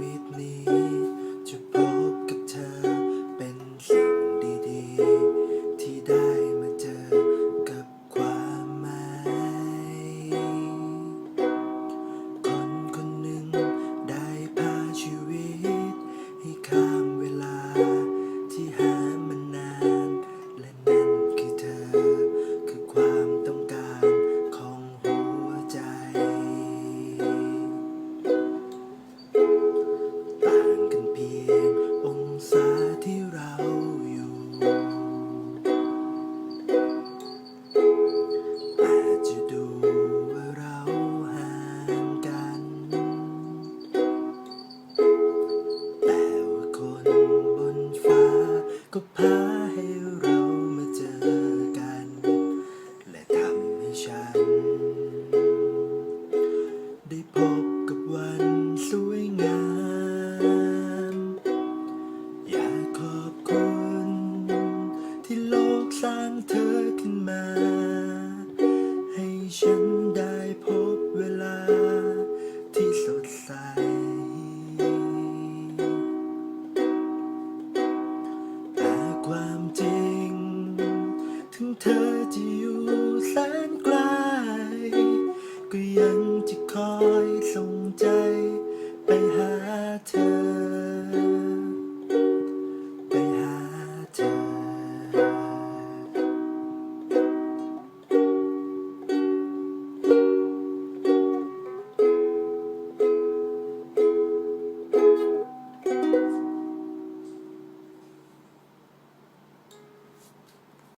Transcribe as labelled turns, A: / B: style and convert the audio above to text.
A: วิตนี้ จะพบกับเธอ ก็พาให้เรามาเจอกัน และทำให้ฉัน ได้พบกับวันสวยงาม อยากขอบคุณ ที่โลกสร้างเธอขึ้นมา ให้ฉัน เธอจะอยู่แสนไกล ก็ยังจะคอยส่งใจไปหาเธอ